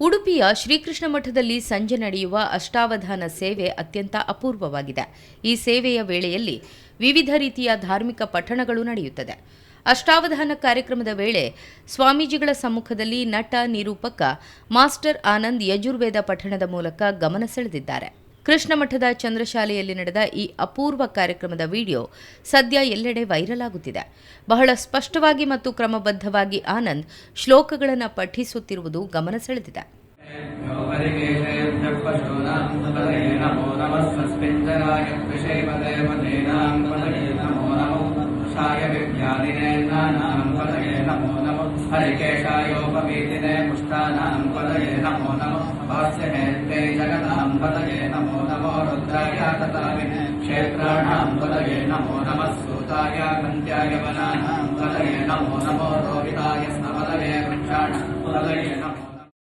ಉಡುಪಿಯ ಶ್ರೀಕೃಷ್ಣ ಮಠದಲ್ಲಿ ಸಂಜೆ ನಡೆಯುವ ಅಷ್ಟಾವಧಾನ ಸೇವೆ ಅತ್ಯಂತ ಅಪೂರ್ವವಾಗಿದೆ. ಈ ಸೇವೆಯ ವೇಳೆಯಲ್ಲಿ ವಿವಿಧ ರೀತಿಯ ಧಾರ್ಮಿಕ ಪಠಣಗಳು ನಡೆಯುತ್ತದೆ. ಅಷ್ಟಾವಧಾನ ಕಾರ್ಯಕ್ರಮದ ವೇಳೆ ಸ್ವಾಮೀಜಿಗಳ ಸಮ್ಮುಖದಲ್ಲಿ ನಟ ನಿರೂಪಕ ಮಾಸ್ಟರ್ ಆನಂದ್ ಯಜುರ್ವೇದ ಪಠಣದ ಮೂಲಕ ಗಮನ ಸೆಳೆದಿದ್ದಾರೆ. ಕೃಷ್ಣಮಠದ ಚಂದ್ರಶಾಲೆಯಲ್ಲಿ ನಡೆದ ಈ ಅಪೂರ್ವ ಕಾರ್ಯಕ್ರಮದ ವಿಡಿಯೋ ಸದ್ಯ ಎಲ್ಲೆಡೆ ವೈರಲ್ ಆಗುತ್ತಿದೆ. ಬಹಳ ಸ್ಪಷ್ಟವಾಗಿ ಮತ್ತು ಕ್ರಮಬದ್ಧವಾಗಿ ಆನಂದ್ ಶ್ಲೋಕಗಳನ್ನು ಪಠಿಸುತ್ತಿರುವುದು ಗಮನ ಸೆಳೆದಿದೆ. ಹರಿಕೇಶಾಯೋಪವೇದಿನೇ ಪುಷ್ಟಾನಾಂ पतये नमो नमो रुद्राय तताविने क्षेत्राणाम् पतये नमो नमः सूताय कन्त्याय वनानाम् पतये नमो नमो